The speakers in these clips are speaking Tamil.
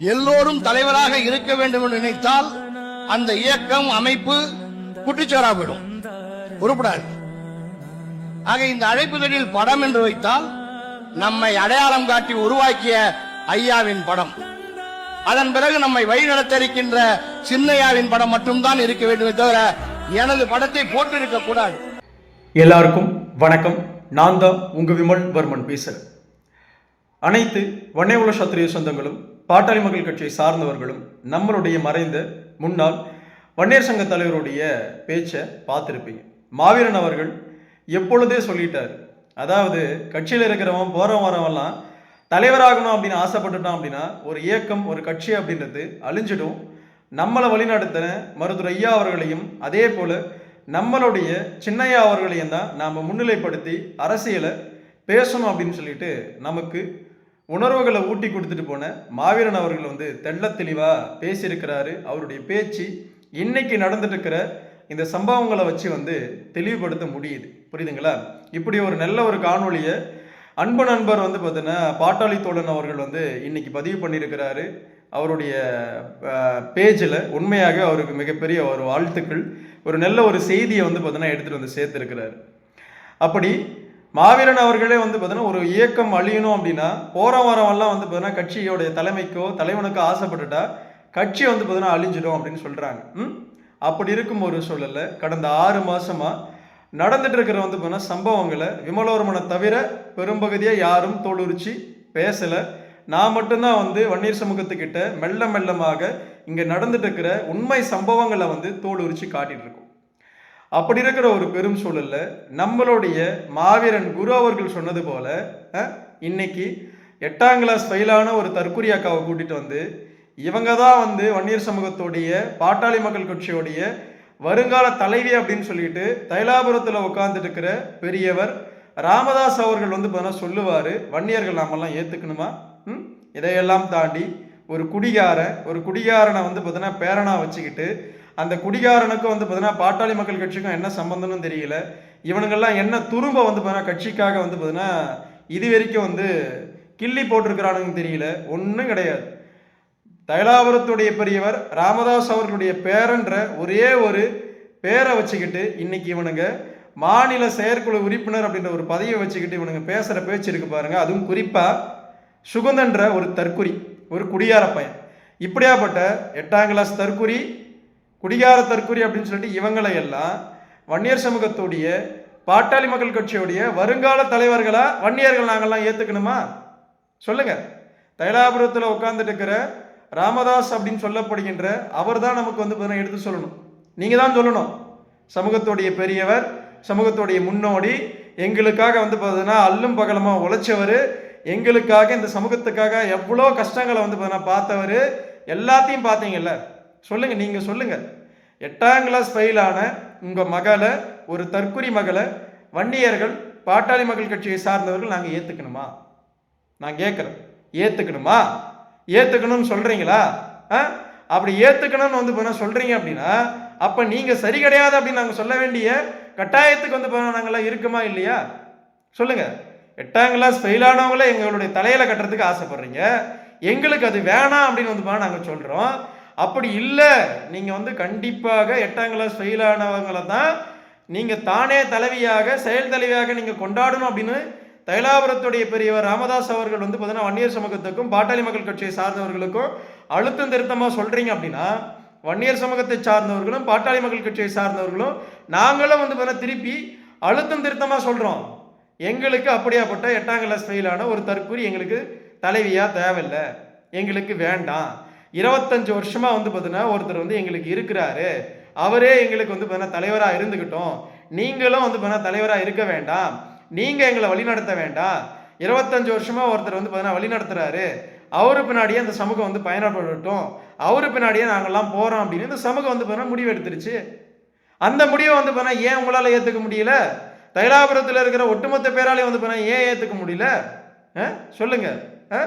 எல்லோரும் தலைவராக இருக்க வேண்டும் என்று நினைத்தால் அந்த இயக்கம் அமைப்பு குட்டிச்சோரா போயிடும் உருப்படாது. ஆக இந்த அழைப்புதலில் படம் என்று வைத்தால் நம்மை அடையாளம் காட்டி உருவாக்கிய ஐயாவின் படம். அதன் பிறகு நம்மை வழிநடத்த இருக்கின்ற சின்னையாவின் படம் மட்டும்தான் இருக்க வேண்டுமே தவிர எனது படத்தை போட்டிருக்க கூடாது. எல்லாருக்கும் வணக்கம். நான் தான் உங்க விமல் வர்மன் பேசுறேன். அனைத்து வன்னியகுல சத்திரிய சொந்தங்களும் பாட்டாளி மக்கள் கட்சியை சார்ந்தவர்களும் நம்மளுடைய மறைந்த முன்னாள் வன்னியர் சங்க தலைவருடைய பேச்சை பார்த்துருப்பீங்க. மாவீரன் அவர்கள் எப்பொழுதே சொல்லிட்டார். அதாவது கட்சியில் இருக்கிறவன் போகிறவன் வரவெல்லாம் தலைவராகணும் அப்படின்னு ஆசைப்பட்டுட்டான் அப்படின்னா ஒரு இயக்கம் ஒரு கட்சி அப்படின்றது அழிஞ்சிடும். நம்மளை வழிநடத்தின மருத்துவர் ஐயா அவர்களையும் அதே போல் நம்மளுடைய சின்னையா அவர்களையும் தான் நாம் முன்னிலைப்படுத்தி அரசியலை பேசணும் அப்படின்னு சொல்லிட்டு நமக்கு உணர்வுகளை ஊட்டி கொடுத்துட்டு போன மாவீரன் அவர்கள் வந்து தெள்ளத் தெளிவாக பேசியிருக்கிறாரு. அவருடைய பேச்சு இன்னைக்கு நடந்துட்டு இருக்கிற இந்த சம்பவங்களை வச்சு வந்து தெளிவுபடுத்த முடியுது. புரியுதுங்களா? இப்படி ஒரு நல்ல ஒரு காணொளியை அன்பு நண்பர் வந்து பார்த்தீங்கன்னா பாட்டாளி தோழன் அவர்கள் வந்து இன்னைக்கு பதிவு பண்ணியிருக்கிறாரு. அவருடைய பேஜில் உண்மையாக அவருக்கு மிகப்பெரிய ஒரு வாழ்த்துக்கள். ஒரு நல்ல ஒரு செய்தியை வந்து பார்த்தீங்கன்னா எடுத்துகிட்டு வந்து சேர்த்துருக்கிறாரு. அப்படி மாவீரன் அவர்களே வந்து பார்த்தீங்கன்னா ஒரு இயக்கம் அழியணும் அப்படின்னா போற வாரம்லாம் வந்து பார்த்தீங்கன்னா கட்சியோடைய தலைமைக்கோ தலைவனுக்கோ ஆசைப்பட்டுட்டா கட்சி வந்து பார்த்தீங்கன்னா அழிஞ்சிடும் அப்படின்னு சொல்றாங்க. ம்? அப்படி இருக்கும் ஒரு சூழல்ல கடந்த ஆறு மாசமா நடந்துட்டு இருக்கிற வந்து பார்த்தீங்கன்னா சம்பவங்களை விமலோர்மனை தவிர பெரும்பகுதியாக யாரும் தோலுரிச்சு பேசலை. நான் மட்டும்தான் வந்து வன்னியர் சமூகத்துக்கிட்ட மெல்ல மெல்லமாக இங்கே நடந்துட்டு இருக்கிற உண்மை சம்பவங்களை வந்து தோல் உரிச்சு காட்டிட்டு இருக்கோம். அப்படி இருக்கிற ஒரு பெரும் சூழல்ல நம்மளுடைய மாவீரன் குரு அவர்கள் சொன்னது போல இன்னைக்கு எட்டாம் கிளாஸ் ஃபெயிலான ஒரு தற்குறி அக்காவை கூட்டிட்டு வந்து இவங்க தான் வந்து வன்னியர் சமூகத்துடைய பாட்டாளி மக்கள் கட்சியோடைய வருங்கால தலைவி அப்படின்னு சொல்லிட்டு தைலாபுரத்தில் உட்கார்ந்துட்டு இருக்கிற பெரியவர் ராமதாஸ் அவர்கள் வந்து பார்த்தீங்கன்னா சொல்லுவார் வன்னியர்கள் நாமெல்லாம் ஏற்றுக்கணுமா ம்? இதையெல்லாம் தாண்டி ஒரு குடிகாரன் ஒரு குடிகாரனை வந்து பார்த்தீங்கன்னா பேரனாக வச்சுக்கிட்டு அந்த குடிகாரனுக்கும் வந்து பார்த்தீங்கன்னா பாட்டாளி மக்கள் கட்சிக்கும் என்ன சம்பந்தம்னு தெரியல. இவனுங்கெல்லாம் என்ன துரும்ப வந்து பார்த்தீங்கன்னா கட்சிக்காக வந்து பார்த்தீங்கன்னா இது வரைக்கும் வந்து கிள்ளி போட்டிருக்கிறானுங்கன்னு தெரியல. ஒன்றும் கிடையாது. தைலாபுரத்துடைய பெரியவர் ராமதாஸ் அவர்களுடைய பேரன்ற ஒரே ஒரு பேரை வச்சுக்கிட்டு இன்னைக்கு இவனுங்க மாநில செயற்குழு உறுப்பினர் அப்படின்ற ஒரு பதவியை வச்சுக்கிட்டு இவனுங்க பேசுகிற பேச்சு இருக்கு பாருங்க. அதுவும் குறிப்பாக சுகந்தன்ற ஒரு தற்குறி ஒரு குடியார பையன். இப்படியாப்பட்ட எட்டாம் கிளாஸ் தற்குறி குடிகார தற்கொலை அப்படின்னு சொல்லிட்டு இவங்களை எல்லாம் வன்னியர் சமூகத்துடைய பாட்டாளி மக்கள் கட்சியுடைய வருங்கால தலைவர்களாக வன்னியர்கள் நாங்கள்லாம் ஏற்றுக்கணுமா சொல்லுங்க. தைலாபுரத்தில் உட்கார்ந்துட்டு இருக்கிற ராமதாஸ் அப்படின்னு சொல்லப்படுகின்ற அவர் தான் நமக்கு வந்து பார்த்தீங்கன்னா எடுத்து சொல்லணும். நீங்கள் தான் சொல்லணும். சமூகத்துடைய பெரியவர் சமூகத்துடைய முன்னோடி எங்களுக்காக வந்து பார்த்தீங்கன்னா அல்லும் பகலமாக உழைச்சவர் எங்களுக்காக இந்த சமூகத்துக்காக எவ்வளோ கஷ்டங்களை வந்து பார்த்தீங்கன்னா பார்த்தவர் எல்லாத்தையும் பார்த்தீங்கல்ல? சொல்லுங்கள் நீங்கள் சொல்லுங்கள் எட்டாம் கிளாஸ் ஃபெயிலான உங்கள் மகளை ஒரு தற்குறி மகளை வன்னியர்கள் பாட்டாளி மக்கள் கட்சியை சார்ந்தவர்கள் நாங்கள் ஏற்றுக்கணுமா நான் கேட்குறேன் ஏற்றுக்கணுமா ஏற்றுக்கணும்னு சொல்கிறீங்களா ஆ? அப்படி ஏற்றுக்கணும்னு வந்து போனால் சொல்கிறீங்க அப்படின்னா அப்போ நீங்கள் சரி கிடையாது அப்படின்னு நாங்கள் சொல்ல வேண்டிய கட்டாயத்துக்கு வந்து போனால் நாங்களாம் இருக்குமா இல்லையா? சொல்லுங்கள் எட்டாம் கிளாஸ் ஃபெயில் எங்களுடைய தலையில் கட்டுறதுக்கு ஆசைப்படுறீங்க. எங்களுக்கு அது வேணாம் அப்படின்னு வந்து போனால் நாங்கள் சொல்கிறோம் அப்படி இல்லை. நீங்கள் வந்து கண்டிப்பாக எட்டாம் கிளாஸ் ஃபெயில் ஆனவங்களை தான் நீங்கள் தானே தலைவியாக செயல் தலைவியாக நீங்கள் கொண்டாடணும் அப்படின்னு தைலாபுரத்துடைய பெரியவர் ராமதாஸ் அவர்கள் வந்து பார்த்தீங்கன்னா வன்னியர் சமூகத்துக்கும் பாட்டாளி மக்கள் கட்சியை சார்ந்தவர்களுக்கும் அழுத்தம் திருத்தமாக சொல்கிறீங்க அப்படின்னா வன்னியர் சமூகத்தை சார்ந்தவர்களும் பாட்டாளி மக்கள் கட்சியை சார்ந்தவர்களும் நாங்களும் வந்து பார்த்தீங்கன்னா திருப்பி அழுத்தம் திருத்தமாக சொல்கிறோம் எங்களுக்கு அப்படியாப்பட்ட எட்டாம் கிளாஸ் ஃபெயிலான ஒரு தற்கூரி எங்களுக்கு தலைவியாக தேவையில்லை. எங்களுக்கு வேண்டாம். இருபத்தஞ்சு வருஷமா வந்து பார்த்தீங்கன்னா ஒருத்தர் வந்து எங்களுக்கு இருக்கிறாரு. அவரே எங்களுக்கு வந்து பார்த்தீங்கன்னா தலைவராக இருந்துக்கிட்டோம் நீங்களும் வந்து பார்த்தீங்கன்னா தலைவராக இருக்க வேண்டாம். நீங்கள் எங்களை வழிநடத்த வேண்டாம். இருபத்தஞ்சு வருஷமா ஒருத்தர் வந்து பார்த்தீங்கன்னா வழிநடத்துறாரு அவரு பின்னாடியே அந்த சமூகம் வந்து பயணப்படட்டும். அவரு பின்னாடியே நாங்கள்லாம் போகிறோம் அப்படின்னு இந்த சமூகம் வந்து பார்த்தீங்கன்னா முடிவு எடுத்துருச்சு அந்த முடிவை வந்து பார்த்தீங்கன்னா ஏன் உங்களால் ஏற்றுக்க முடியல? தைலாபுரத்தில் இருக்கிற ஒட்டுமொத்த பேராலையும் வந்து பார்த்தீங்கன்னா ஏன் ஏற்றுக்க முடியல? ஆ?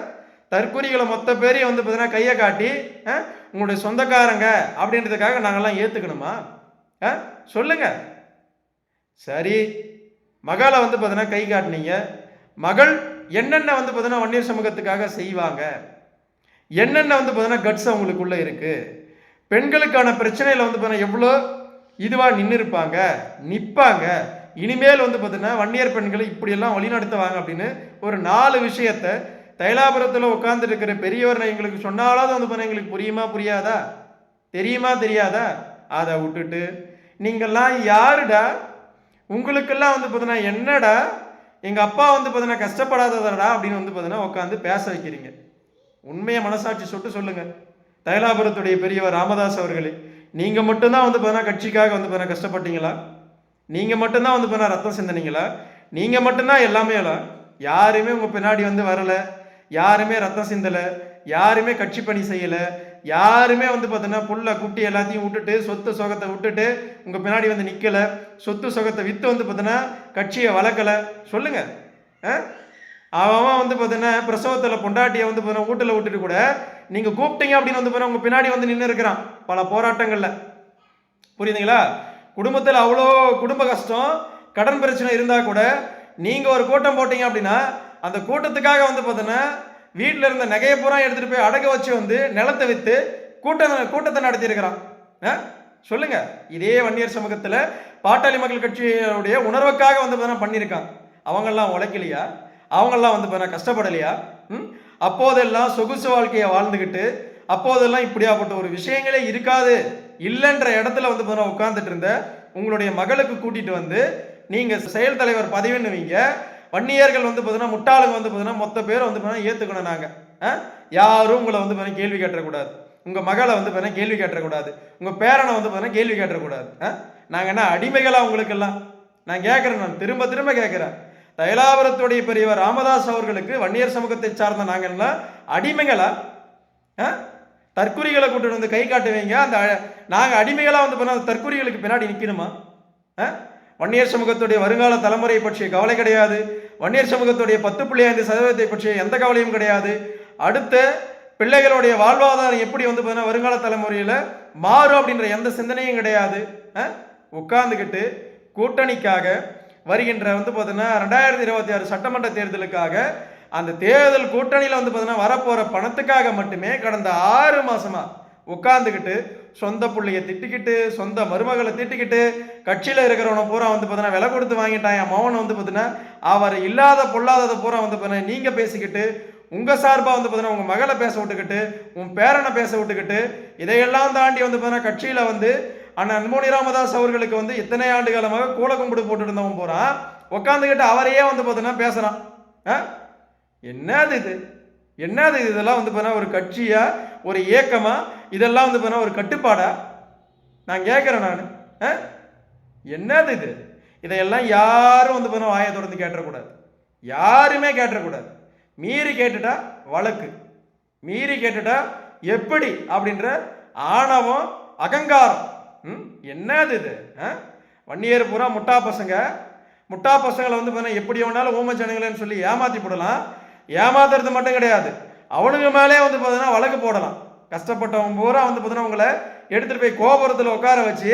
சொல்லுங்க தற்கொலைகளை மொத்த பேரையும் வந்து பார்த்தீங்கன்னா கையை காட்டி ஆ? உங்களுடைய சொந்தக்காரங்க அப்படின்றதுக்காக நாங்கள்லாம் ஏற்றுக்கணுமா ஆ? சொல்லுங்க. சரி. மகளை வந்து பார்த்தீங்கன்னா கை காட்டுனீங்க. மகள் என்னென்ன வந்து பார்த்தீங்கன்னா வன்னியர் சமூகத்துக்காக செய்வாங்க? என்னென்ன வந்து பார்த்தீங்கன்னா கட்ஸ் அவங்களுக்குள்ளே இருக்குது பெண்களுக்கான பிரச்சனையில் வந்து பார்த்தீங்கன்னா எவ்வளோ இதுவாக நின்று இருப்பாங்க நிற்பாங்க இனிமேல் வந்து பார்த்தீங்கன்னா வன்னியர் பெண்களை இப்படியெல்லாம் வழிநடத்துவாங்க அப்படின்னு ஒரு நாலு விஷயத்தை தைலாபுரத்தில் உட்காந்துருக்கிற பெரியவர் எங்களுக்கு சொன்னாலாவது வந்து பார்த்தீங்கன்னா எங்களுக்கு புரியுமா புரியாதா? தெரியுமா தெரியாதா? அதை விட்டுட்டு நீங்கள்லாம் யாருடா? உங்களுக்கெல்லாம் வந்து பார்த்தீங்கன்னா என்னடா? எங்கள் அப்பா வந்து பார்த்தீங்கன்னா கஷ்டப்படாததடா அப்படின்னு வந்து பார்த்தீங்கன்னா உட்காந்து பேச வைக்கிறீங்க. உண்மையை மனசாட்சி சொட்டு சொல்லுங்கள் தைலாபுரத்துடைய பெரியவர் ராமதாஸ் அவர்களே நீங்கள் மட்டும்தான் வந்து பார்த்தீங்கன்னா கட்சிக்காக வந்து பார்த்தீங்கன்னா கஷ்டப்பட்டீங்களா? நீங்கள் மட்டும்தான் வந்து பார்த்தீங்கன்னா ரத்தம் சிந்தனீங்களா? நீங்கள் மட்டும்தான் எல்லாமே யாருமே உங்கள் பின்னாடி வந்து வரலை. யாருமே ரத்தம் சிந்தலை யாருமே கட்சி பணி செய்யலை யாருமே வந்து பார்த்தீங்கன்னா புல்ல குட்டி எல்லாத்தையும் விட்டுட்டு சொத்து சொகத்தை விட்டுட்டு உங்கள் பின்னாடி வந்து நிற்கலை சொத்து சொகத்தை விற்று வந்து பார்த்தீங்கன்னா கட்சியை வளர்க்கலை. சொல்லுங்கள் ஆ? அவன் அவன் வந்து பார்த்தீங்கன்னா பிரசவத்தில் பொண்டாட்டியை வந்து பார்த்தீங்கன்னா வீட்டில் விட்டுட்டு கூட நீங்கள் கூப்பிட்டீங்க அப்படின்னு வந்து பார்த்தீங்கன்னா உங்கள் பின்னாடி வந்து நின்று இருக்கிறான். பல போராட்டங்களில். புரியுதுங்களா? குடும்பத்தில் அவ்வளோ குடும்ப கஷ்டம் கடன் பிரச்சனை இருந்தால் கூட நீங்கள் ஒரு கூட்டம் போட்டீங்க அப்படின்னா அந்த கூட்டத்துக்காக வந்து பார்த்தீங்கன்னா வீட்டில் இருந்த நகையை பூரா எடுத்துகிட்டு போய் அடகு வச்சு வந்து நிலத்தை விற்று கூட்டம் கூட்டத்தை நடத்தியிருக்கிறான். ஆ? சொல்லுங்க. இதே வன்னியர் சமூகத்தில் பாட்டாளி மக்கள் கட்சியுடைய உணர்வுக்காக வந்து பார்த்தீங்கன்னா பண்ணியிருக்கான். அவங்கெல்லாம் உழைக்கலையா? அவங்கெல்லாம் வந்து பார்த்தீங்கன்னா கஷ்டப்படலையா? ம்? அப்போதெல்லாம் சொகுசு வாழ்க்கையை வாழ்ந்துக்கிட்டு அப்போதெல்லாம் இப்படியாப்பட்ட ஒரு விஷயங்களே இருக்காது இல்லைன்ற இடத்துல வந்து பார்த்தீங்கன்னா உட்காந்துட்டு இருந்த உங்களுடைய மகளுக்கு கூட்டிட்டு வந்து நீங்க செயல் தலைவர் பதவின்னு வைங்க வன்னியர்கள் வந்து பார்த்தீங்கன்னா முட்டாளுங்க வந்து பார்த்தீங்கன்னா மொத்த பேரும் வந்து பார்த்தீங்கன்னா ஏற்றுக்கணும் நாங்கள் யாரும் உங்களை வந்து பார்த்தீங்கன்னா கேள்வி கேட்டக்கூடாது உங்கள் மகளை வந்து பார்த்தீங்கன்னா கேள்வி கேட்டக்கூடாது உங்கள் பேரனை வந்து பார்த்தீங்கன்னா கேள்வி கேட்டக்கூடாது நாங்கள் என்ன அடிமைகளா உங்களுக்கெல்லாம்? நான் கேட்குறேன் நான். திரும்ப திரும்ப கேட்குறேன் தைலாபுரத்துடைய பெரியவர் ராமதாஸ் அவர்களுக்கு வன்னியர் சமூகத்தை சார்ந்த நாங்கள் அடிமைகளா? ஆ? தற்குறிகளை கூட்டிட்டு வந்து கை காட்டுவீங்க. அந்த நாங்கள் அடிமைகளாக வந்து பண்ண தற்குறிகளுக்கு பின்னாடி நிற்கணுமா ஆ? வன்னியர் சமூகத்துடைய வருங்கால தலைமுறை பற்றிய கவலை கிடையாது. வன்னியர் சமூகத்துடைய பத்து புள்ளி ஐந்து சதவீதத்தை பற்றிய எந்த கவலையும் கிடையாது. அடுத்த பிள்ளைகளுடைய வாழ்வாதாரம் எப்படி வந்து பார்த்தீங்கன்னா வருங்கால தலைமுறையில் மாறும் அப்படின்ற எந்த சிந்தனையும் கிடையாது. ஆ? உட்கார்ந்துக்கிட்டு கூட்டணிக்காக வருகின்ற வந்து பார்த்தீங்கன்னா ரெண்டாயிரத்தி இருபத்தி ஆறு சட்டமன்ற தேர்தலுக்காக அந்த தேர்தல் கூட்டணியில் வந்து பார்த்தீங்கன்னா வரப்போகிற பணத்துக்காக மட்டுமே கடந்த ஆறு மாதமாக உட்காந்துக்கிட்டு சொந்த பிள்ளைய திட்டிக்கிட்டு சொந்த மருமகளை திட்டிக்கிட்டு கட்சியில் இருக்கிறவனை பூரா வந்து பார்த்தீங்கன்னா விலை கொடுத்து வாங்கிட்டான். என் மகன் வந்து பார்த்தீங்கன்னா அவர் இல்லாத பொல்லாததை பூரா வந்து பார்த்தீங்கன்னா நீங்கள் பேசிக்கிட்டு உங்கள் சார்பாக வந்து பார்த்தீங்கன்னா உங்கள் மகளை பேச விட்டுக்கிட்டு உன் பேரனை பேச விட்டுக்கிட்டு இதையெல்லாம் தாண்டி வந்து பார்த்தீங்கன்னா கட்சியில் வந்து அண்ணன் அன்புமணி ராமதாஸ் அவர்களுக்கு வந்து இத்தனை ஆண்டு காலமாக கூல கும்பிடு போட்டுட்டு இருந்தவன் போகிறான் உட்காந்துக்கிட்டு அவரையே வந்து பார்த்தீங்கன்னா பேசுகிறான் ஆ? என்னது இது? என்னது இது? இதெல்லாம் வந்து பார்த்தீங்கன்னா ஒரு கட்சியாக ஒரு இயக்கமாக இதெல்லாம் வந்து பார்த்தீங்கன்னா ஒரு கட்டுப்பாடா? நான் கேட்குறேன் நான். என்னது இது? இதையெல்லாம் யாரும் வந்து பார்த்தீங்கன்னா வாயை தொடர்ந்து கேட்டக்கூடாது யாருமே கேட்டக்கூடாது மீறி கேட்டுட்டா வழக்கு. மீறி கேட்டுட்டா எப்படி அப்படின்ற ஆணவம் அகங்காரம். ம்? என்னது இது? ஆ? வன்னியர் பூரா முட்டா பசங்க. முட்டா பசங்களை வந்து பார்த்தீங்கன்னா எப்படி வேணாலும் ஊமச்சனுங்களேன்னு சொல்லி ஏமாத்தி போடலாம். ஏமாத்துறது மட்டும் கிடையாது. அவனுங்க மேலே வந்து பார்த்தீங்கன்னா வழக்கு போடலாம். கஷ்டப்பட்டவன் பூரா வந்து பார்த்தீங்கன்னா உங்களை எடுத்துகிட்டு போய் கோபுரத்தில் உட்கார வச்சு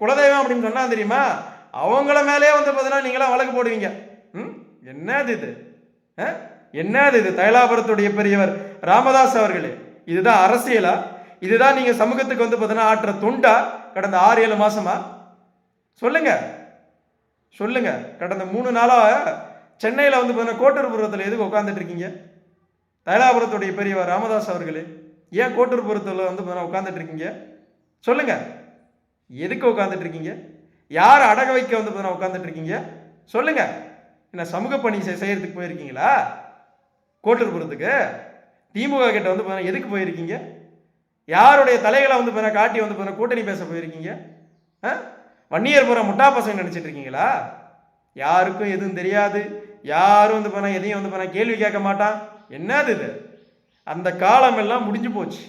குலதெய்வம் அப்படின்னு சொன்னால் தெரியுமா? அவங்கள மேலே வந்து பார்த்தீங்கன்னா நீங்களாம் வழக்கு போடுவீங்க. ம்? என்னது இது? ஆ? என்னது இது? தைலாபுரத்துடைய பெரியவர் ராமதாஸ் அவர்களே இதுதான் அரசியலா? இதுதான் நீங்க சமூகத்துக்கு வந்து பார்த்தீங்கன்னா ஆற்ற துண்டா? கடந்த ஆறு ஏழு மாசமா? சொல்லுங்க. சொல்லுங்க. கடந்த மூணு நாளா சென்னையில் வந்து பார்த்தீங்கன்னா கோட்டூர்புரத்தில் எதுக்கு உட்காந்துட்டு இருக்கீங்க? தைலாபுரத்துடைய பெரியவர் ராமதாஸ் அவர்களே. ஏன் கோட்டூர்புரத்தில் வந்து பார்த்தீங்கன்னா உட்காந்துட்டு இருக்கீங்க? சொல்லுங்க. எதுக்கு உட்காந்துட்டு இருக்கீங்க? யார் அடக வைக்க வந்து பார்த்தீங்கன்னா உட்காந்துட்டு இருக்கீங்க? சொல்லுங்க. என்ன சமூக பணி செய்- செய்யறதுக்கு போயிருக்கீங்களா? கோட்டூர்புரத்துக்கு திமுக கிட்ட வந்து பார்த்தீங்கன்னா எதுக்கு போயிருக்கீங்க? யாருடைய தலைகளை வந்து பார்த்தீங்கன்னா காட்டி வந்து பார்த்தீங்கன்னா கூட்டணி பேச போயிருக்கீங்க? ஆ? வன்னியர் புற முட்டா பசங்க நினைச்சிட்டு இருக்கீங்களா? யாருக்கும் எதுவும் தெரியாது. யாரும் வந்து பார்த்தா எதையும் வந்து பார்த்தா கேள்வி கேட்க மாட்டான். என்னது இது? அந்த காலம் எல்லாம் முடிஞ்சு போச்சு.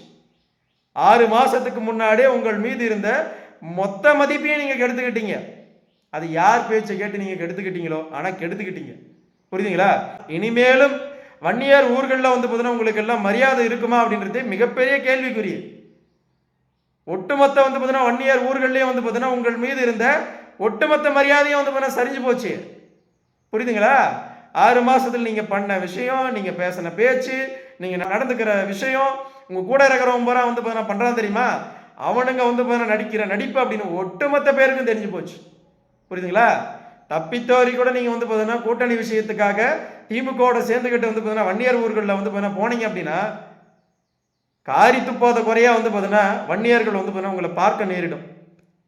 ஆறு மாதத்துக்கு முன்னாடியே உங்கள் மீது இருந்த மொத்த மதிப்பையும் நீங்கள் கெடுத்துக்கிட்டீங்க. அது யார் பேச்சை கேட்டு நீங்கள் கெடுத்துக்கிட்டீங்களோ ஆனால் கெடுத்துக்கிட்டீங்க. புரியுதுங்களா? இனிமேலும் வன்னியார் ஊர்களில் வந்து பார்த்தீங்கன்னா உங்களுக்கு எல்லாம் மரியாதை இருக்குமா அப்படின்றது மிகப்பெரிய கேள்விக்குரிய ஒட்டுமொத்த வந்து பார்த்தீங்கன்னா வன்னியர் ஊர்கள்லேயே வந்து பார்த்தீங்கன்னா உங்கள் மீது இருந்த ஒட்டுமொத்த மரியாதையும் வந்து பார்த்தீங்கன்னா சரிஞ்சு போச்சு. புரியுதுங்களா? ஆறு மாதத்தில் நீங்கள் பண்ண விஷயம் நீங்கள் பேசின பேச்சு நீங்க நடந்துக்கிற விஷயம் உங்க கூட இருக்கிறவன் பூரா வந்து பார்த்தீங்கன்னா பண்றான் தெரியுமா? அவனுங்க வந்து பார்த்தா நடிக்கிற நடிப்பு அப்படின்னு ஒட்டுமொத்த பேருக்கும் தெரிஞ்சு போச்சு. புரியுதுங்களா? தப்பித்தோரி கூட நீங்க வந்து பார்த்தீங்கன்னா கூட்டணி விஷயத்துக்காக திமுகவோட சேர்ந்துக்கிட்டு வந்து பார்த்தீங்கன்னா வன்னியர் ஊர்களில் வந்து பார்த்தீங்கன்னா போனீங்க அப்படின்னா காரி துப்பாத குறையா வந்து பார்த்தீங்கன்னா வன்னியர்கள் வந்து பார்த்தீங்கன்னா உங்களை பார்க்க நேரிடும்.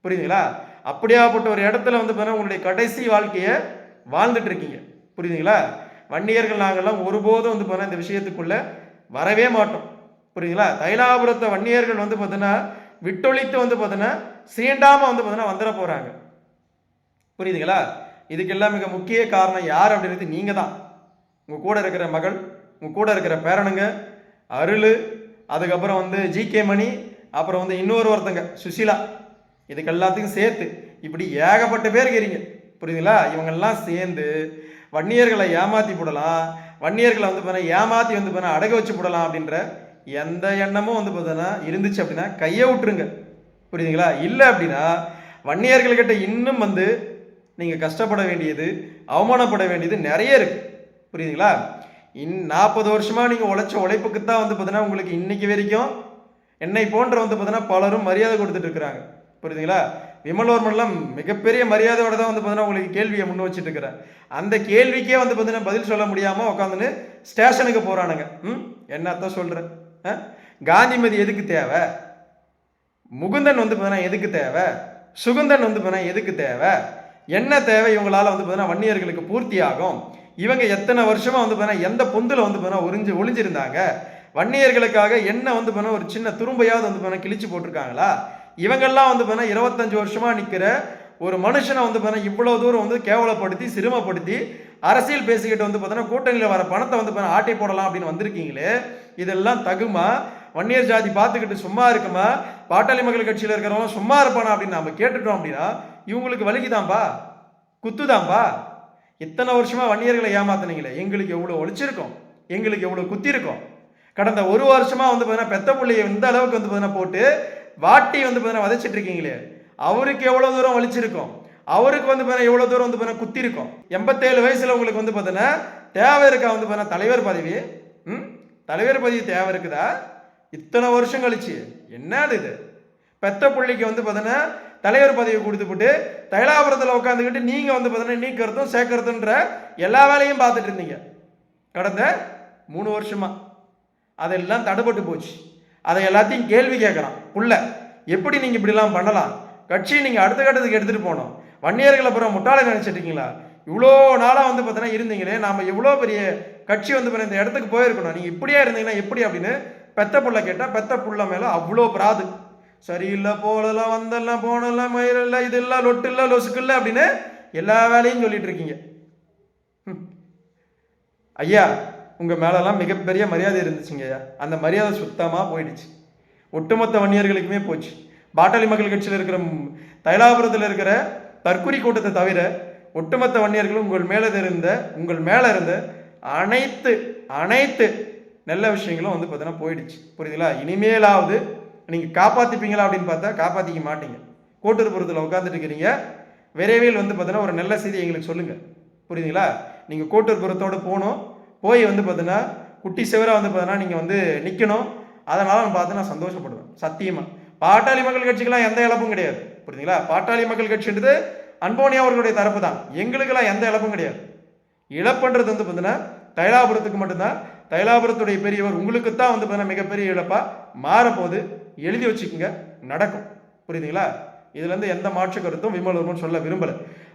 புரியுதுங்களா? அப்படியாப்பட்ட ஒரு இடத்துல வந்து பார்த்தீங்கன்னா உங்களுடைய கடைசி வாழ்க்கையை வாழ்ந்துட்டு இருக்கீங்க. புரியுதுங்களா? வன்னியர்கள் நாங்கள்லாம் ஒருபோதும் வந்து பார்த்தீங்கன்னா இந்த விஷயத்துக்குள்ளே வரவே மாட்டோம். புரியுதுங்களா? தைலாபுரத்தை வன்னியர்கள் வந்து பார்த்தீங்கன்னா விட்டொழித்து வந்து பார்த்தீங்கன்னா சீண்டாமல் வந்து பார்த்தீங்கன்னா வந்துட போகிறாங்க புரியுதுங்களா? இதுக்கெல்லாம் மிக முக்கிய காரணம் யார் அப்படின்றது நீங்கள் தான் உங்கள் கூட இருக்கிற மகள் உங்கள் கூட இருக்கிற பேரனுங்க அருள் அதுக்கப்புறம் வந்து ஜி கே மணி அப்புறம் வந்து இன்னொரு ஒருத்தங்க சுஷிலா இதுக்கு எல்லாத்துக்கும் சேர்த்து இப்படி ஏகப்பட்ட பேர் இருக்கிறீங்க. புரியுதுங்களா? இவங்கெல்லாம் சேர்ந்து வன்னியர்களை ஏமாத்தி போடலாம். வன்னியர்களை வந்து பார்த்தீங்கன்னா ஏமாத்தி வந்து பார்த்தீங்கன்னா அடகு வச்சு போடலாம் அப்படின்ற எந்த எண்ணமும் வந்து பார்த்தீங்கன்னா இருந்துச்சு அப்படின்னா கையை விட்டுருங்க. புரியுதுங்களா? இல்லை அப்படின்னா வன்னியர்கள்கிட்ட இன்னும் வந்து நீங்கள் கஷ்டப்பட வேண்டியது அவமானப்பட வேண்டியது நிறைய இருக்குது புரியுதுங்களா? இன் நாற்பது வருஷமாக நீங்கள் உழைச்ச உழைப்புக்கு தான் வந்து பார்த்தீங்கன்னா உங்களுக்கு இன்னைக்கு வரைக்கும் என்னை போன்ற வந்து பார்த்தீங்கன்னா பலரும் மரியாதை கொடுத்துட்டு இருக்கிறாங்க. புரியுதுங்களா? விமலவர்மன்லாம் மிகப்பெரிய மரியாதையோட தான் வந்து பார்த்தீங்கன்னா உங்களுக்கு கேள்வியை முன் வச்சுட்டு இருக்கிறேன் அந்த கேள்விக்கே வந்து பார்த்தீங்கன்னா பதில் சொல்ல முடியாமல் உட்காந்துன்னு ஸ்டேஷனுக்கு போகிறானுங்க ம்? என்னத்தான் சொல்கிறேன் காந்திமதி எதுக்கு தேவை? முகுந்தன் வந்து பார்த்தீங்கன்னா எதுக்கு தேவை? சுகுந்தன் வந்து பார்த்தீங்கன்னா எதுக்கு தேவை? என்ன தேவை இவங்களால் வந்து பார்த்தீங்கன்னா வன்னியர்களுக்கு பூர்த்தி ஆகும்? இவங்க எத்தனை வருஷமாக வந்து பார்த்தீங்கன்னா எந்த பொந்தில் வந்து பார்த்தீங்கன்னா ஒளிஞ்சு ஒளிஞ்சிருந்தாங்க? வன்னியர்களுக்காக என்ன வந்து பார்த்தீங்கன்னா ஒரு சின்ன துரும்பையாவது வந்து பார்த்தீங்கன்னா கிழிச்சு போட்டிருக்காங்களா? இவங்கெல்லாம் வந்து பார்த்தீங்கன்னா இருபத்தஞ்சு வருஷமாக நிற்கிற ஒரு மனுஷனை வந்து பார்த்தீங்கன்னா இவ்வளோ தூரம் வந்து கேவலப்படுத்தி சிரமப்படுத்தி அரசியல் பேசிக்கிட்டு வந்து பார்த்தீங்கன்னா கூட்டணியில் வர பணத்தை வந்து பார்த்தீங்கன்னா ஆட்டை போடலாம் அப்படின்னு வந்திருக்கீங்களே. இதெல்லாம் தகுமா? வன்னியர் ஜாதி பார்த்துக்கிட்டு சும்மா இருக்குமா? பாட்டாளி மக்கள் கட்சியில் இருக்கிறவங்க சும்மா இருப்பானா அப்படின்னு நம்ம கேட்டுட்டோம் அப்படின்னா இவங்களுக்கு வலிக்குதாம்பா குத்துதாம்பா இத்தனை வருஷமா வன்னியர்களை ஏமாத்தினீங்களே. எங்களுக்கு எவ்வளோ ஒழிச்சிருக்கோம் எங்களுக்கு எவ்வளோ குத்திருக்கோம்? கடந்த ஒரு வருஷமா வந்து பார்த்தீங்கன்னா பெத்த பிள்ளையை இந்த அளவுக்கு வந்து பார்த்தீங்கன்னா போட்டு வாட்டி வந்து பார்த்தீங்கன்னா வதைச்சிட்டு இருக்கீங்களே அவருக்கு எவ்வளோ தூரம் வலிச்சிருக்கும்? அவருக்கு வந்து பார்த்தீங்கன்னா எவ்வளோ தூரம் வந்து பார்த்தீங்கன்னா குத்தி இருக்கும் எண்பத்தேழு வயசில் உங்களுக்கு வந்து பார்த்தீங்கன்னா தேவை இருக்கா வந்து பார்த்தீங்கன்னா தலைவர் பதவி? ம்? தலைவர் பதவி தேவை இருக்குதா? இத்தனை வருஷம் கழிச்சு. என்னது இது? பெத்த பிள்ளைக்கு வந்து பார்த்தீங்கன்னா தலைவர் பதவி கொடுத்துப்புட்டு தைலாபுரத்தில் உட்காந்துக்கிட்டு நீங்கள் வந்து பார்த்தீங்கன்னா நீக்கிறதும் சேர்க்கறதுன்ற எல்லா வேலையும் பார்த்துட்டு இருந்தீங்க. கடந்த மூணு வருஷமா. அதெல்லாம் தடைப்பட்டு போச்சு. அதை எல்லாத்தையும் கேள்வி கேட்குறான். புள்ள. எப்படி நீங்கள் இப்படிலாம் பண்ணலாம்? கட்சியை நீங்கள் அடுத்த கட்டத்துக்கு எடுத்துகிட்டு போகணும். வன்னியர்களை அப்புறம் முட்டாளை நினைச்சிட்டு இவ்வளோ நாளாக வந்து பார்த்தீங்கன்னா இருந்தீங்களே நாம் எவ்வளோ பெரிய கட்சி வந்து பார்த்தீங்கன்னா இந்த இடத்துக்கு போயிருக்கணும். நீங்கள் இப்படியே இருந்தீங்கன்னா எப்படி அப்படின்னு பெத்த புள்ள கேட்டால் பெத்த புள்ள மேலே அவ்வளோ பிராது. சரியில்லை போகலாம் வந்தெல்லாம் போனெல்லாம் இது இதெல்லாம் லொட்டு இல்லை லொசுக்கு இல்லை அப்படின்னு எல்லா வேலையும் சொல்லிட்டு இருக்கீங்க ஐயா உங்கள் மேலெல்லாம் மிகப்பெரிய மரியாதை இருந்துச்சுங்க ஐயா. அந்த மரியாதை சுத்தமாக போயிடுச்சு. ஒட்டுமொத்த வன்னியர்களுக்குமே போச்சு. பாட்டாளி மக்கள் கட்சியில் இருக்கிற தைலாபுரத்தில் இருக்கிற தற்குறி கூட்டத்தை தவிர ஒட்டுமொத்த வன்னியர்களும் உங்கள் மேலே இருந்த உங்கள் மேலே இருந்த அனைத்து அனைத்து நல்ல விஷயங்களும் வந்து பார்த்தீங்கன்னா போயிடுச்சு. புரியுதுங்களா? இனிமேலாவது நீங்கள் காப்பாற்றிப்பீங்களா அப்படின்னு பார்த்தா காப்பாற்றிக்க மாட்டீங்க. கோட்டூர்புரத்தில் உட்காந்துட்டு இருக்கிறீங்க. விரைவில் வந்து பார்த்தீங்கன்னா ஒரு நல்ல செய்தி எங்களுக்கு சொல்லுங்கள் புரியுதுங்களா? நீங்கள் கோட்டூர்புரத்தோடு போகணும். போய் வந்து பார்த்தீங்கன்னா குட்டி சிவராக வந்து பார்த்தீங்கன்னா நீங்கள் வந்து நிற்கணும் அதனால் நான் பார்த்து நான் சந்தோஷப்படுவேன். சத்தியமாக பாட்டாளி மக்கள் கட்சிக்கெல்லாம் எந்த இழப்பும் கிடையாது. புரியுதுங்களா? பாட்டாளி மக்கள் கட்சின்றது அன்போனியா அவர்களுடைய தரப்பு தான். எங்களுக்கெல்லாம் எந்த இழப்பும் கிடையாது. இழப்புன்றது வந்து பார்த்தீங்கன்னா தைலாபுரத்துக்கு மட்டும்தான். தைலாபுரத்துடைய பெரியவர் உங்களுக்கு தான் வந்து பார்த்தீங்கன்னா மிகப்பெரிய இழப்பா மாறப்போது எழுதி வச்சுக்கோங்க. நடக்கும். புரியுதுங்களா? இதுல இருந்து எந்த மாற்று கருத்தும் விமலர்மன் சொல்ல விரும்பல.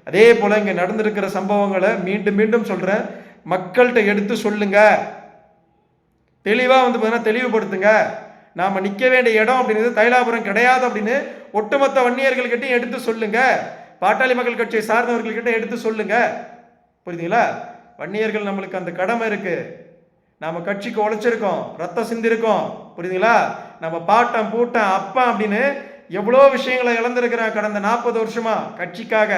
அதே போல இங்க நடந்திருக்கிற சம்பவங்களை மீண்டும் மீண்டும் சொல்றேன். மக்கள்கிட்ட எடுத்து சொல்லுங்க. தெளிவாக வந்து பார்த்தீங்கன்னா தெளிவுபடுத்துங்க. நாம் நிற்க வேண்டிய இடம் அப்படிங்கிறது தைலாபுரம் கிடையாது அப்படின்னு ஒட்டுமொத்த வன்னியர்கள்கிட்டையும் எடுத்து சொல்லுங்க. பாட்டாளி மக்கள் கட்சியை சார்ந்தவர்கள்கிட்ட எடுத்து சொல்லுங்க. புரியுதுங்களா? வன்னியர்கள் நம்மளுக்கு அந்த கடமை இருக்கு. நாம் கட்சிக்கு உழைச்சிருக்கோம் ரத்தம் சிந்திருக்கோம் புரியுதுங்களா? நம்ம பாட்டம் பூட்டம் அப்பா அப்படின்னு எவ்வளோ விஷயங்களை இழந்திருக்கிறேன் கடந்த நாற்பது வருஷமா கட்சிக்காக.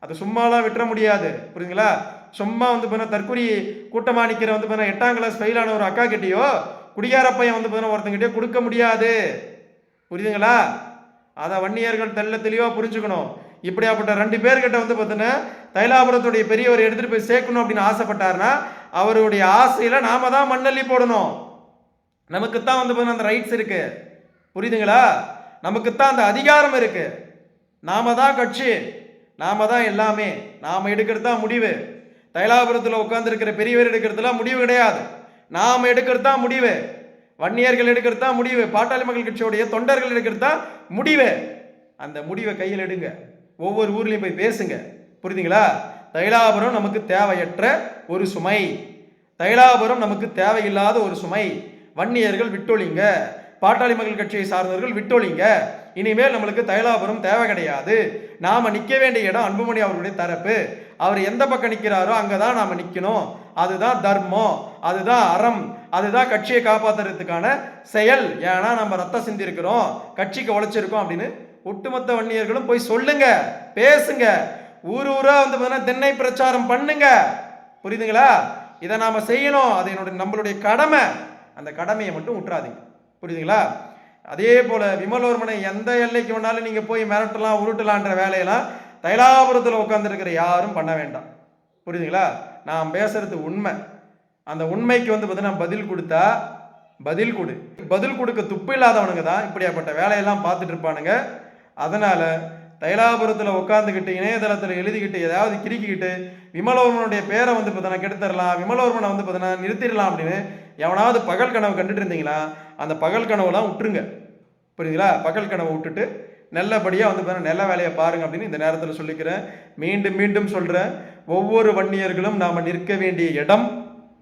அதை சும்மாலாம் விட்டுற முடியாது புரியுதுங்களா? சும்மா வந்து பார்த்தீங்கன்னா தற்கொலை கூட்டமாணிக்கிற வந்து பார்த்தீங்கன்னா எட்டாம் கிளாஸ் ஃபெயிலான ஒரு அக்கா கிட்டேயோ குடிகார பையன் வந்து பண்ண ஒருத்தங்கிட்டயோ கொடுக்க முடியாது. புரியுதுங்களா? அதை வன்னியர்கள் தெல்ல தெளிவாக புரிஞ்சுக்கணும். இப்படியாப்பட்ட ரெண்டு பேர்கிட்ட வந்து பார்த்தீங்கன்னா தைலாபுரத்துடைய பெரியவர் எடுத்துகிட்டு போய் சேர்க்கணும் அப்படின்னு ஆசைப்பட்டாருன்னா அவருடைய ஆசையில் நாம தான் மண்ணள்ளி போடணும். நமக்கு தான் வந்து பார்த்தீங்கன்னா அந்த ரைட்ஸ் இருக்கு. புரியுதுங்களா? நமக்கு தான் அந்த அதிகாரம் இருக்கு. நாம தான் கட்சி. நாம தான் எல்லாமே. நாம எடுக்கிறது தான் முடிவு. தைலாபுரத்தில் உட்காந்துருக்கிற பெரியவர் எடுக்கிறதுலாம் முடிவு கிடையாது. நாம் எடுக்கிறது தான் முடிவு. வன்னியர்கள் எடுக்கிறது தான் முடிவு. பாட்டாளி மக்கள் கட்சியுடைய தொண்டர்கள் எடுக்கிறது தான் முடிவு. அந்த முடிவை கையில் எடுங்க. ஒவ்வொரு ஊர்லேயும் போய் பேசுங்க. புரியுதுங்களா? தைலாபுரம் நமக்கு தேவையற்ற ஒரு சுமை. தைலாபுரம் நமக்கு தேவையில்லாத ஒரு சுமை. வன்னியர்கள் விட்டொழிங்க. பாட்டாளி மக்கள் கட்சியை சார்ந்தவர்கள் விட்டொழிங்க. இனிமேல் நம்மளுக்கு தைலாபுரம் தேவை கிடையாது. நாம் நிற்க வேண்டிய இடம் அன்புமணி அவர்களுடைய தரப்பு. அவர் எந்த பக்கம் நிற்கிறாரோ அங்கே தான் நாம் நிற்கணும் அதுதான் தர்மம் அதுதான் அறம் அதுதான் கட்சியை காப்பாத்துறதுக்கான செயல். ஏன்னா நம்ம ரத்தம் சிந்திருக்கிறோம் கட்சிக்கு உழைச்சிருக்கோம் அப்படின்னு ஒட்டுமொத்த வன்னியர்களும் போய் சொல்லுங்க பேசுங்க. ஊர் ஊரா வந்து பார்த்தீங்கன்னா தென்னை பிரச்சாரம் பண்ணுங்க. புரியுதுங்களா? இதை நாம் செய்யணும். அது என்னுடைய நம்மளுடைய கடமை. அந்த கடமையை மட்டும் விட்டுறாதீங்க புரியுதுங்களா? அதே போல விமலோர்மனை எந்த எல்லைக்கு வேணாலும் நீங்க போய் மிரட்டலாம் உருட்டலான்ற வேலையெல்லாம் தைலாபுரத்தில் உட்காந்துருக்கிற யாரும் பண்ண வேண்டாம். புரியுதுங்களா? நான் பேசுறது உண்மை. அந்த உண்மைக்கு வந்து பார்த்தீங்கன்னா பதில் கொடுத்தா பதில் கொடு. பதில் கொடுக்க துப்பு இல்லாதவனுங்க தான் இப்படியாப்பட்ட வேலையெல்லாம் பார்த்துட்டு இருப்பானுங்க. அதனால தைலாபுரத்தில் உட்காந்துக்கிட்டு இணையதளத்தில் எழுதிக்கிட்டு ஏதாவது கிறுக்கிக்கிட்டு விமலவர்மனுடைய பேரை வந்து பார்த்தோன்னா கெடுத்துடலாம் விமலவர்மனை வந்து பார்த்தோன்னா நிறுத்திடலாம் அப்படின்னு எவனாவது பகல் கனவு கண்டுட்டு இருந்தீங்களா? அந்த பகல் கனவுலாம் விட்டுருங்க புரியுதுங்களா? பகல் கனவை விட்டுட்டு நல்லபடியாக வந்து பார்த்தீங்கன்னா நல்ல வேலையை பாருங்க அப்படின்னு இந்த நேரத்தில் சொல்லிக்கிறேன். மீண்டும் மீண்டும் சொல்கிறேன் ஒவ்வொரு வன்னியர்களும் நாம் நிற்க வேண்டிய இடம்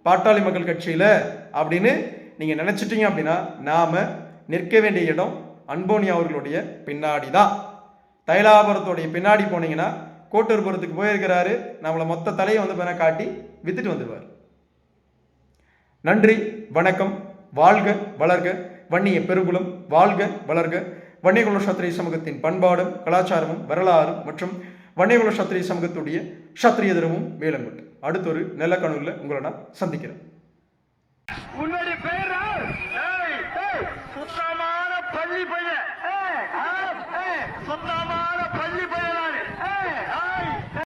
பாட்டாளி மக்கள் கட்சியில் அப்படின்னு நீங்கள் நினச்சிட்டீங்க அப்படின்னா நாம் நிற்க வேண்டிய இடம் அன்போனி அவர்களுடைய பின்னாடி தான். தைலாபுரத்துடைய பின்னாடி போனீங்கன்னா கோட்டூர்புரத்துக்கு போயிருக்கிறாரு. நம்மளை மொத்த தலையை வந்து பார்த்தீங்கன்னா காட்டி வித்துட்டு வந்துடுவார் நன்றி வணக்கம். வாழ்க வளர்க வன்னிய பெருகுலம் வாழ்க வளர்க. வன்னியகுல சத்திரிய சமூகத்தின் பண்பாடும் கலாச்சாரமும் வரலாறும் மற்றும் வன்னியகுல சத்திரிய சமூகத்துடைய சத்திரிய தினமும் மேலங்கொண்டு. அடுத்த ஒரு நிலக்கணுல உங்களை நான் சந்திக்கிறேன். சுத்தமான பள்ளி பையன். சுத்தமான பள்ளி பையன்